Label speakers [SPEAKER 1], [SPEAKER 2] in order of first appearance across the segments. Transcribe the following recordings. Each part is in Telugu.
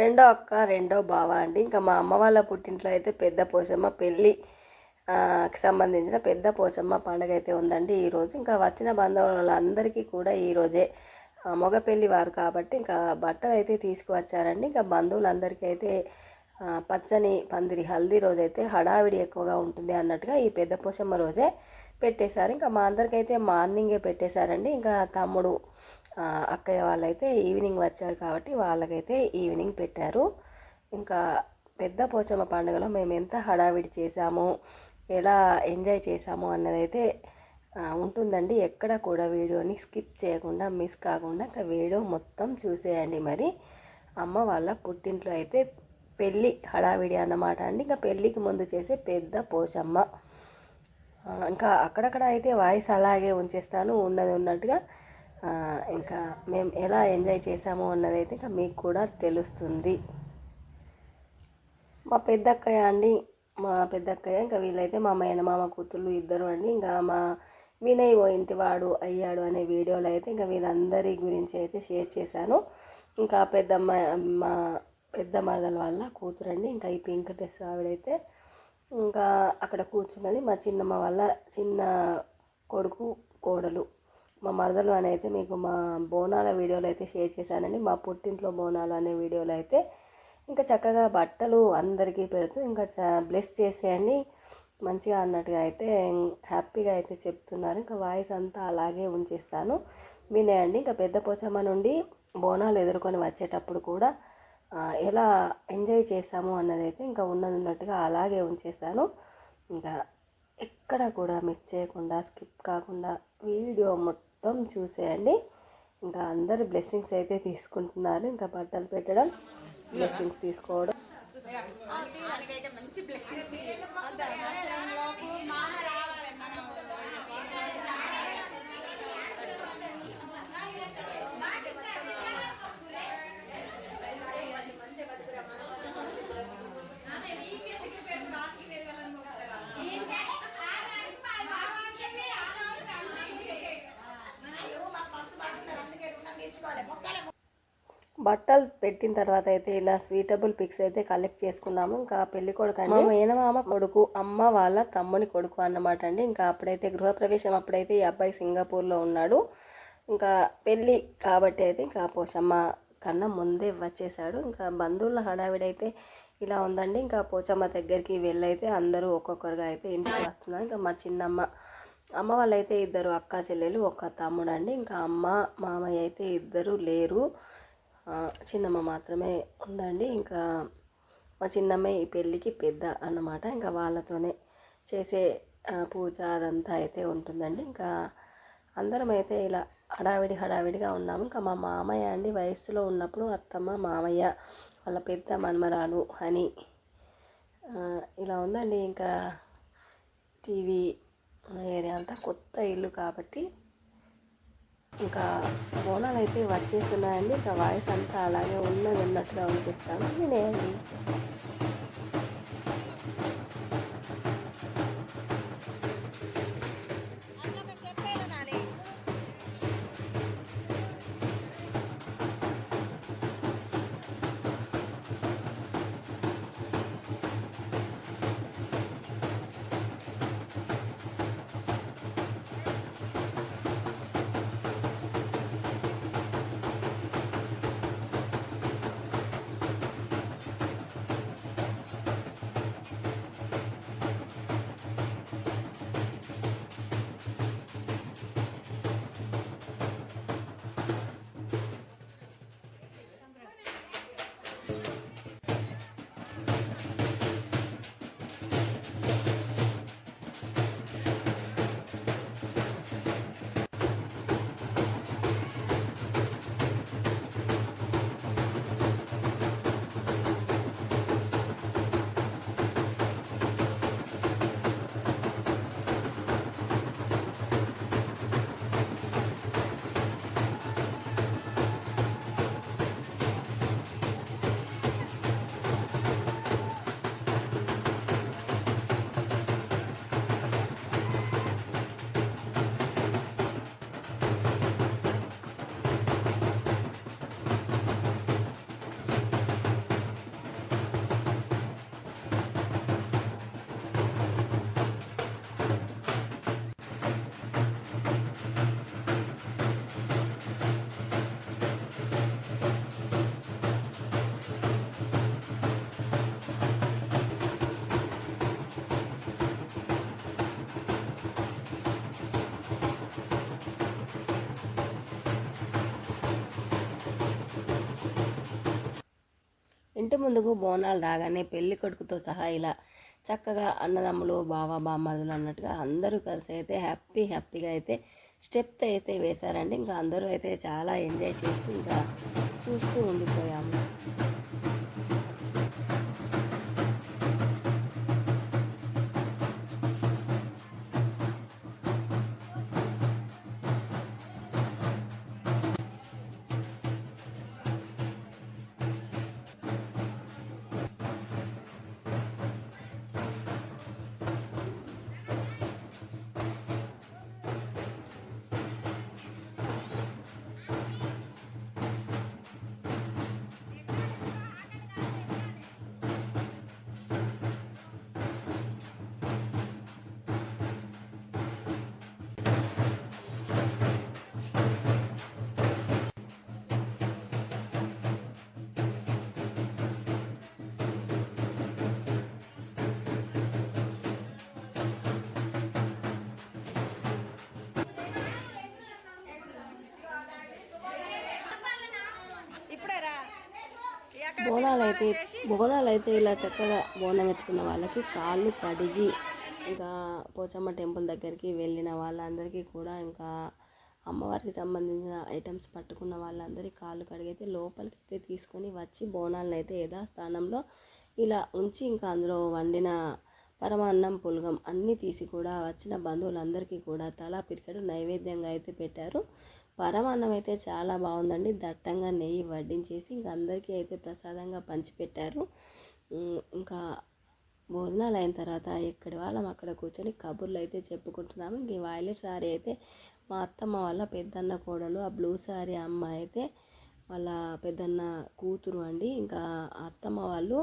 [SPEAKER 1] రెండో అక్క రెండో బావ అండి. ఇంకా మా అమ్మ వాళ్ళ పుట్టింట్లో అయితే పెద్ద పోచమ్మ పెళ్ళి సంబంధించిన పెద్ద పోచమ్మ పండుగ అయితే ఉందండి ఈరోజు ఇంకా వచ్చిన బంధువులందరికీ కూడా ఈరోజే మగ పెళ్ళి వారు కాబట్టి ఇంకా బట్టలు అయితే తీసుకువచ్చారండి. ఇంకా బంధువులందరికీ అయితే పచ్చని పందిరి హల్దీ రోజైతే హడావిడి ఎక్కువగా ఉంటుంది అన్నట్టుగా ఈ పెద్ద పోషమ్మ రోజే పెట్టేశారు. ఇంకా మా అందరికైతే మార్నింగే పెట్టేశారండి. ఇంకా తమ్ముడు అక్కయ్య వాళ్ళైతే ఈవినింగ్ వచ్చారు కాబట్టి వాళ్ళకైతే ఈవినింగ్ పెట్టారు. ఇంకా పెద్ద పోచమ్మ పండుగలో మేము ఎంత హడావిడి చేసాము ఎలా ఎంజాయ్ చేశాము అన్నదైతే ఉంటుందండి. ఎక్కడ కూడా వీడియోని స్కిప్ చేయకుండా మిస్ కాకుండా ఇంకా వీడియో మొత్తం చూసేయండి మరి. అమ్మ వాళ్ళ పుట్టింట్లో అయితే పెళ్ళి హడావిడి అన్నమాట అండి. ఇంకా పెళ్ళికి ముందు చేసే పెద్ద పోచమ్మ. ఇంకా అక్కడక్కడ అయితే వాయిస్ అలాగే ఉంచేస్తాను ఉన్నది ఉన్నట్టుగా ఇంకా మేము ఎలా ఎంజాయ్ చేసామో అన్నది అయితే ఇంకా మీకు కూడా తెలుస్తుంది. మా పెద్దక్కయ్య అండి మా పెద్దక్కయ్య ఇంకా వీళ్ళైతే మా మేనమామ కూతుళ్ళు ఇద్దరు అండి. ఇంకా మా వినయ్ ఓ ఇంటి వాడు అయ్యాడు అనే వీడియోలో అయితే ఇంకా వీళ్ళందరి గురించి అయితే షేర్ చేశాను. ఇంకా పెద్దమ్మ మా పెద్ద మరదల వాళ్ళ కూతురండి ఇంకా ఈ పింక్ డ్రెస్ ఆవిడైతే ఇంకా అక్కడ కూర్చున్నది మా చిన్నమ్మ వాళ్ళ చిన్న కొడుకు కోడలు. మా మరదలు అని అయితే మీకు మా బోనాల వీడియోలు అయితే షేర్ చేశానండి. మా పుట్టింట్లో బోనాలు అనే వీడియోలు అయితే ఇంకా చక్కగా బట్టలు అందరికీ పెడుతూ ఇంకా బ్లెస్ చేసేయండి. మంచిగా అన్నట్టుగా అయితే హ్యాపీగా అయితే చెప్తున్నారు. ఇంకా వాయిస్ అంతా అలాగే ఉంచేస్తాను. వినేయండి ఇంకా పెద్ద పోచమ్మ నుండి బోనాలు ఎదుర్కొని వచ్చేటప్పుడు కూడా ఎలా ఎంజాయ్ చేసాము అన్నది అయితే ఇంకా ఉన్నది ఉన్నట్టుగా అలాగే ఉంచేసాను ఇంకా ఎక్కడ కూడా మిస్ చేయకుండా స్కిప్ కాకుండా వీడియో మొత్తం మొత్తం చూసేయండి. ఇంకా అందరు బ్లెస్సింగ్స్ అయితే తీసుకుంటున్నారు. ఇంకా బట్టలు పెట్టడం బ్లెస్సింగ్స్ తీసుకోవడం.
[SPEAKER 2] మంచి
[SPEAKER 1] బట్టలు పెట్టిన తర్వాత అయితే ఇలా స్వీటబుల్ పిక్స్ అయితే కలెక్ట్ చేసుకున్నాము. ఇంకా పెళ్ళి కొడుకు అండి. మేనమామ కొడుకు అమ్మ వాళ్ళ తమ్ముని కొడుకు అన్నమాట అండి. ఇంకా అప్పుడైతే గృహప్రవేశం అప్పుడైతే ఈ అబ్బాయి సింగపూర్లో ఉన్నాడు. ఇంకా పెళ్ళి కాబట్టి అయితే ఇంకా పోచమ్మ కన్నా ముందే వచ్చేసాడు. ఇంకా బంధువుల హడావిడైతే ఇలా ఉందండి. ఇంకా పోచమ్మ దగ్గరికి వెళ్ళైతే అందరూ ఒక్కొక్కరుగా అయితే ఇంటికి వస్తున్నారు. ఇంకా మా చిన్నమ్మ అమ్మ వాళ్ళైతే ఇద్దరు అక్క చెల్లెలు ఒక తమ్ముడు అండి ఇంకా అమ్మ మామయ్య అయితే ఇద్దరు లేరు. చిన్నమ్మ మాత్రమే ఉందండి. ఇంకా మా చిన్నమ్మ ఈ పెళ్ళికి పెద్ద అన్నమాట. ఇంకా వాళ్ళతోనే చేసే పూజ అదంతా అయితే ఉంటుందండి. ఇంకా అందరం అయితే ఇలా హడావిడి హడావిడిగా ఉన్నాము. ఇంకా మా మామయ్య అండి వయసులో ఉన్నప్పుడు అత్తమ్మ మామయ్య వాళ్ళ పెద్ద మన్మరాలు అని ఇలా ఉందండి. ఇంకా టీవీ ఏరియా అంతా కొత్త ఇల్లు కాబట్టి ఇంకా బోనాలు అయితే వచ్చేస్తున్నాయండి. ఇంకా వాయిస్ అంతా అలాగే ఉన్నది అన్నట్టుగా అనిపిస్తాను వినేయండి ఇంటి ముందుకు బోనాలు రాగానే పెళ్ళి కొడుకుతో సహా ఇలా చక్కగా అన్నదమ్ములు బావ బామ్మర్దులు అన్నట్టుగా అందరూ కలిసి అయితే హ్యాపీ హ్యాపీగా అయితే స్టెప్ అయితే వేశారండి. ఇంకా అందరూ అయితే చాలా ఎంజాయ్ చేస్తూ ఇంకా చూస్తూ ఉండిపోయాము. బోనాలు అయితే బోనాలు అయితే ఇలా చక్కగా బోనం ఎత్తుకున్న వాళ్ళకి కాళ్ళు కడిగి ఇంకా పోచమ్మ టెంపుల్ దగ్గరికి వెళ్ళిన వాళ్ళందరికీ కూడా ఇంకా అమ్మవారికి సంబంధించిన ఐటమ్స్ పట్టుకున్న వాళ్ళందరి కాళ్ళు కడిగైతే లోపలికి అయితే తీసుకొని వచ్చి బోనాలను అయితే యథాస్థానంలో ఇలా ఉంచి ఇంకా అందులో వండిన పరమాన్నం పులగం అన్నీ తీసి కూడా వచ్చిన బంధువులందరికీ కూడా తలా పిరికెడు నైవేద్యంగా అయితే పెట్టారు. పరమాన్నం అయితే చాలా బాగుందండి. దట్టంగా నెయ్యి వడ్డించేసి ఇంకా అందరికీ అయితే ప్రసాదంగా పంచిపెట్టారు. ఇంకా భోజనాలు అయిన తర్వాత ఎక్కడి వాళ్ళం అక్కడ కూర్చొని కబుర్లు అయితే చెప్పుకుంటున్నాము. ఇంక ఈ వైలెట్ సారీ అయితే మా అత్తమ్మ వాళ్ళ పెద్దన్న కోడలు ఆ బ్లూ సారీ అమ్మ అయితే వాళ్ళ పెద్దన్న కూతురు అండి. ఇంకా అత్తమ్మ వాళ్ళు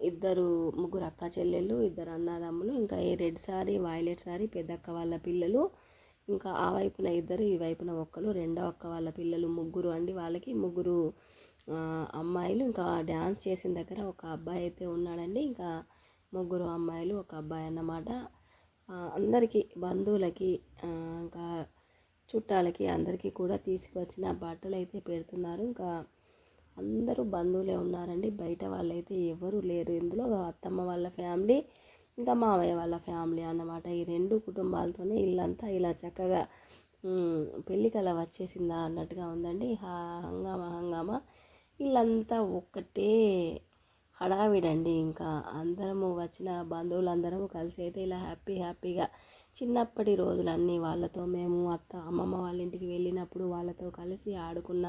[SPEAKER 1] ఇద్దరు ముగ్గురు అక్క చెల్లెళ్ళు ఇద్దరు అన్నదమ్ములు ఇంకా ఈ రెడ్ సారీ వైలెట్ సారీ పెద్దక్క వాళ్ళ పిల్లలు ఇంకా ఆ వైపున ఇద్దరు ఈ వైపున ఒక్కరు రెండో అక్క వాళ్ళ పిల్లలు ముగ్గురు అండి వాళ్ళకి. ముగ్గురు అమ్మాయిలు. ఇంకా డ్యాన్స్ చేసిన దగ్గర ఒక అబ్బాయి అయితే ఉన్నాడండి. ఇంకా ముగ్గురు అమ్మాయిలు ఒక అబ్బాయి అన్నమాట. అందరికీ బంధువులకి ఇంకా చుట్టాలకి అందరికీ కూడా తీసుకువచ్చిన బట్టలు అయితే పెడుతున్నారు. ఇంకా అందరూ బంధువులే ఉన్నారండి. బయట వాళ్ళైతే ఎవరు లేరు. ఇందులో అత్తమ్మ వాళ్ళ ఫ్యామిలీ ఇంకా మావయ్య వాళ్ళ ఫ్యామిలీ అన్నమాట. ఈ రెండు కుటుంబాలతోనే ఇల్లంతా ఇలా చక్కగా ఉమ్, వచ్చేసిందా అన్నట్టుగా ఉందండి. హంగామా హంగామా. ఇల్లంతా ఒక్కటే హడావిడండి ఇంకా. అందరము వచ్చిన బంధువులందరము కలిసి అయితే ఇలా హ్యాపీ హ్యాపీగా చిన్నప్పటి రోజులన్నీ వాళ్ళతో మేము అత్త అమ్మమ్మ వాళ్ళ ఇంటికి వెళ్ళినప్పుడు వాళ్ళతో కలిసి ఆడుకున్న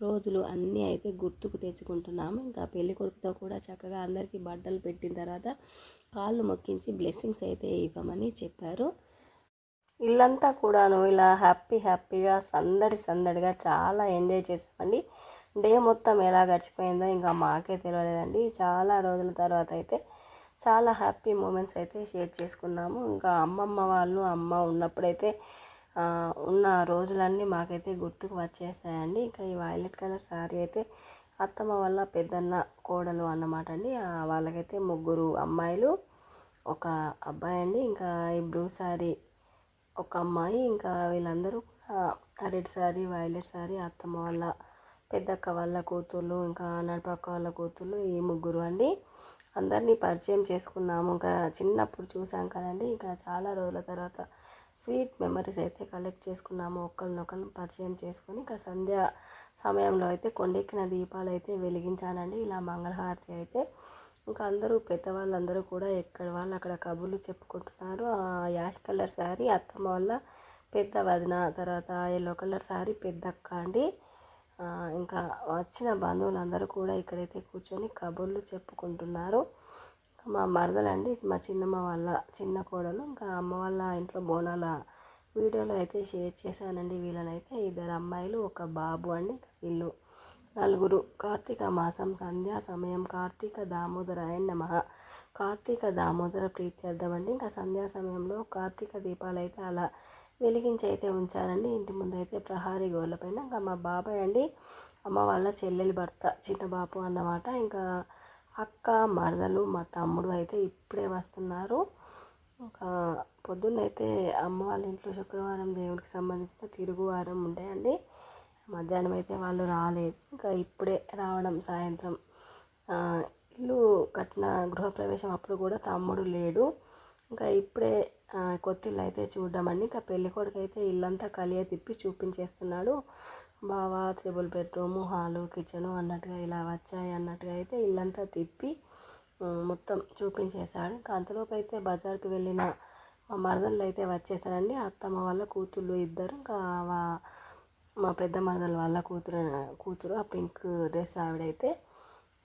[SPEAKER 1] రోజులు అన్నీ అయితే గుర్తుకు తెచ్చుకుంటున్నాము. ఇంకా పెళ్ళి కొడుకుతో కూడా చక్కగా అందరికీ బట్టలు పెట్టిన తర్వాత కాళ్ళు మొక్కించి బ్లెస్సింగ్స్ అయితే ఇవ్వమని చెప్పారు. ఇల్లంతా కూడాను ఇలా హ్యాపీ హ్యాపీగా సందడి సందడిగా చాలా ఎంజాయ్ చేసామండి డే మొత్తం ఎలా గడిచిపోయిందో ఇంకా మాకే తెలియలేదండి చాలా రోజుల తర్వాత అయితే చాలా హ్యాపీ మూమెంట్స్ అయితే షేర్ చేసుకున్నాము. ఇంకా అమ్మమ్మ వాళ్ళు అమ్మ ఉన్నప్పుడైతే ఉన్న రోజులన్నీ మాకైతే గుర్తుకు వచ్చేసాయండి. ఇంకా ఈ వైలెట్ కలర్ శారీ అయితే అత్తమ్మ వల్ల పెద్దన్న కోడలు అన్నమాట అండి. వాళ్ళకైతే ముగ్గురు అమ్మాయిలు ఒక అబ్బాయి అండి ఇంకా ఈ బ్లూ శారీ ఒక అమ్మాయి ఇంకా వీళ్ళందరూ కూడా రెడ్ శారీ వైలెట్ శారీ అత్తమ్మ వాళ్ళ పెద్దక్క వాళ్ళ కూతుళ్ళు ఇంకా నడపక్క వాళ్ళ కూతుళ్ళు ఈ ముగ్గురు అండి. అందరినీ పరిచయం చేసుకున్నాము. ఇంకా చిన్నప్పుడు చూసాం కదండి. ఇంకా చాలా రోజుల తర్వాత స్వీట్ మెమరీస్ అయితే కలెక్ట్ చేసుకున్నాము. ఒకరినొకరిని పరిచయం చేసుకొని ఇంకా సంధ్య సమయంలో అయితే కొండెక్కిన దీపాలు అయితే వెలిగించానండి. ఇలా మంగళహారతి అయితే ఇంకా అందరూ పెద్దవాళ్ళందరూ కూడా ఎక్కడ వాళ్ళు అక్కడ కబుర్లు చెప్పుకుంటున్నారు. ఆ యాష్ కలర్ శారీ అత్తమ్మ వల్ల పెద్ద వదిన తర్వాత ఎల్లో కలర్ శారీ పెద్ద అక్క అండి ఇంకా వచ్చిన బంధువులందరూ కూడా ఇక్కడైతే కూర్చొని కబుర్లు చెప్పుకుంటున్నారు. మా మరదలండి మా చిన్నమ్మ వాళ్ళ చిన్న కోడలు. ఇంకా అమ్మ వాళ్ళ ఇంట్లో బోనాల వీడియోలో అయితే షేర్ చేశానండి. వీళ్ళనైతే ఇద్దరు అమ్మాయిలు ఒక బాబు అండి వీళ్ళు నలుగురు. కార్తీక మాసం సంధ్యా సమయం కార్తీక దామోదరాయ నమ. కార్తీక దామోదర ప్రీత్యర్థం అండి. ఇంకా సంధ్యా సమయంలో కార్తీక దీపాలు అయితే అలా వెలిగించి అయితే ఉంచారండి. ఇంటి ముందు అయితే ప్రహారీ గోళ్ళ పైన. ఇంకా మా బాబాయ్ అండి అమ్మ వాళ్ళ చెల్లెలి భర్త చిన్న బాబు అన్నమాట. ఇంకా అక్క మరదలు మా తమ్ముడు అయితే ఇప్పుడే వస్తున్నారు. ఇంకా పొద్దున్నైతే అమ్మ వాళ్ళ ఇంట్లో శుక్రవారం దేవుడికి సంబంధించిన తిరుగువారం ఉంటాయండి మధ్యాహ్నం అయితే వాళ్ళు రాలేదు. ఇంకా ఇప్పుడే రావడం సాయంత్రం. ఇల్లు కట్టిన గృహప్రవేశం అప్పుడు కూడా తమ్ముడు లేడు. ఇంకా ఇప్పుడే కొత్తిల్లు కొత్త ఇల్లు అయితే చూద్దామండి. ఇంకా పెళ్ళికొడుకు అయితే ఇల్లంతా కలియ తిప్పి చూపించేస్తున్నాడు. బావా త్రిబుల్ బెడ్రూము హాలు కిచెను అన్నట్టుగా ఇలా వచ్చాయి అన్నట్టుగా అయితే ఇల్లంతా తిప్పి మొత్తం చూపించేశాడు. ఇంకా అంతలోపు అయితే బజార్కి వెళ్ళిన మా మరదళ్ళు అయితే వచ్చేసారండి అత్తమ్మ వాళ్ళ కూతుళ్ళు ఇద్దరు. ఇంకా మా పెద్ద మరదల వాళ్ళ కూతురు కూతురు ఆ పింక్ డ్రెస్ ఆవిడైతే.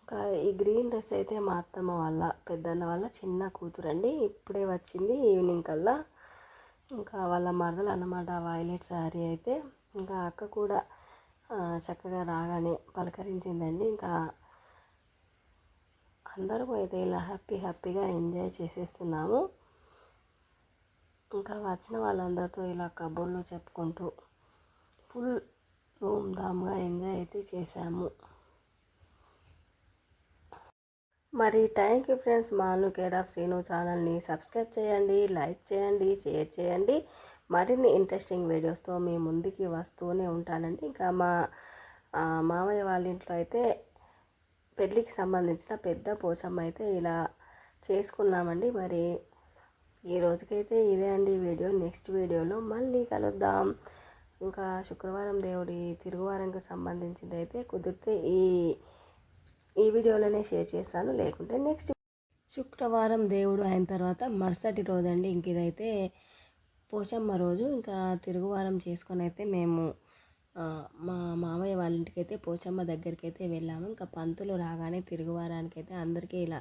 [SPEAKER 1] ఇంకా ఈ గ్రీన్ డ్రెస్ అయితే మా అత్తమ్మ వాళ్ళ పెద్దన్న వాళ్ళ చిన్న కూతురు అండి ఇప్పుడే వచ్చింది ఈవినింగ్ కల్లా. ఇంకా వాళ్ళ మరదలు అన్నమాట వైలెట్ శారీ అయితే. ఇంకా అక్క కూడా చక్కగా రాగానే పలకరించిందండి. ఇంకా అందరూ అయితే ఇలా హ్యాపీ హ్యాపీగా ఎంజాయ్ చేసేస్తున్నాము. ఇంకా వచ్చిన వాళ్ళందరితో ఇలా కబుర్లు చెప్పుకుంటూ ఫుల్ రూమ్ ధామ్గా ఎంజాయ్ అయితే చేశాము. మరి థ్యాంక్ యూ ఫ్రెండ్స్. మాను కేర్ ఆఫ్ సీను ఛానల్ని సబ్స్క్రైబ్ చేయండి లైక్ చేయండి షేర్ చేయండి. మరిన్ని ఇంట్రెస్టింగ్ వీడియోస్తో మీ ముందుకి వస్తూనే ఉంటానండి. ఇంకా మా మామయ్య వాళ్ళ ఇంట్లో అయితే పెళ్ళికి సంబంధించిన పెద్ద పోసమ్మ అయితే ఇలా చేసుకున్నామండి. మరి ఈ రోజుకైతే ఇదే అండి వీడియో. నెక్స్ట్ వీడియోలో మళ్ళీ కలుద్దాం. ఇంకా శుక్రవారం దేవుడి తిరుగువారంకి సంబంధించింది అయితే కుదిరితే ఈ ఈ వీడియోలోనే షేర్ చేస్తాను. లేకుంటే నెక్స్ట్ శుక్రవారం దేవుడు అయిన తర్వాత మరుసటి రోజు అండి ఇంక ఇదైతే పోచమ్మ రోజు ఇంకా తిరుగువారం చేసుకొని అయితే మేము మా మామయ్య వాళ్ళ ఇంటికి అయితే పోచమ్మ దగ్గరికి అయితే వెళ్ళాము. ఇంకా పంతులు రాగానే తిరుగువారానికి అయితే అందరికీ ఇలా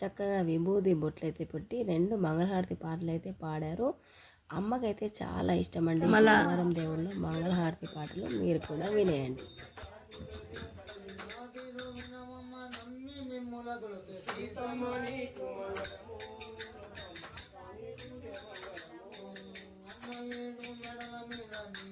[SPEAKER 1] చక్కగా విభూది బొట్లు అయితే పెట్టి రెండు మంగళహారతి పాటలు అయితే పాడారు. అమ్మకైతే చాలా ఇష్టం అండి శుక్రవారం దేవుళ్ళు మంగళహారతి పాటలు మీరు కూడా వినేయండి.
[SPEAKER 3] Ay, no me la miran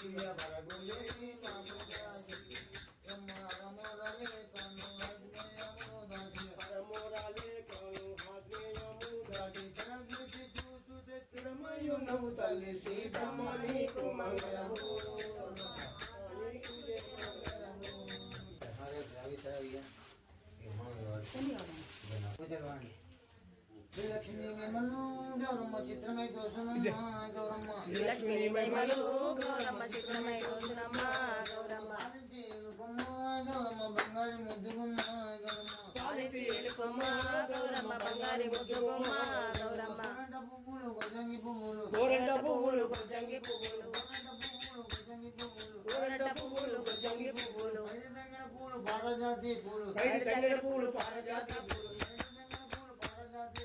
[SPEAKER 3] దివ్య బలగులని మధుజాసి అమ్మ రమరలే కను అజ్ఞయము దాటి రమరలే కను అజ్ఞయము దాటి తరగుచి చూసుతే స్థిరమయునవు తల్లి సీతమణి కుమంగళము శ్రీలక్ష్మీ మేమలు గౌరమ్మ చిత్రమై దోషమమ్మ గౌరమ్మ
[SPEAKER 1] లక్ష్మీ మహిమలు గౌరమ్మ చిత్రమై రోజునమ్మ గౌరమ్మ
[SPEAKER 3] చేరుకున్న గౌరమ్మ బంగారు ముద్దుకున్న గౌరమ్మ
[SPEAKER 1] పాలిచి గౌరమ్మ బంగారి ముద్దుగుమ్మ గౌరమ్మ
[SPEAKER 3] పువ్వులు గొజంగి పువ్వులు
[SPEAKER 1] గోరెంట పువ్వులు గొజ్జంగి పువ్వులు
[SPEAKER 3] గోరంట పువ్వులు గొజంగి
[SPEAKER 1] పువ్వులు గొజ్జంగి
[SPEAKER 3] పూలు పారజాతి పూలు
[SPEAKER 1] ఐదు పూలు పారజాతి పూలు
[SPEAKER 3] ఐదు పూలు. పారజాతి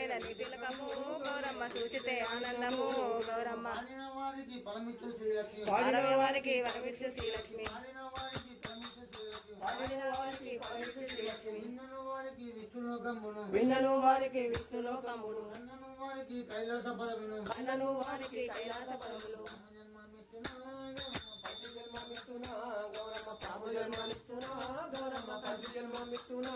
[SPEAKER 3] సంగని తిలకము గౌరమ్మ
[SPEAKER 1] సూచితే ఆనందము గౌరమ్మ.
[SPEAKER 3] ఆడిన వారికి
[SPEAKER 1] వరమిచ్చు శ్రీలక్ష్మి.
[SPEAKER 3] విన్నను వారికి
[SPEAKER 1] విష్ణులోకములు
[SPEAKER 3] అన్నను వారికి కైలాస పదమును
[SPEAKER 1] అన్నను వారికి కైలాస పదములు
[SPEAKER 3] గౌరమ్మ పతి జన్మమిచ్చును
[SPEAKER 4] గౌరమ్మ పది జన్మనిస్తున్నా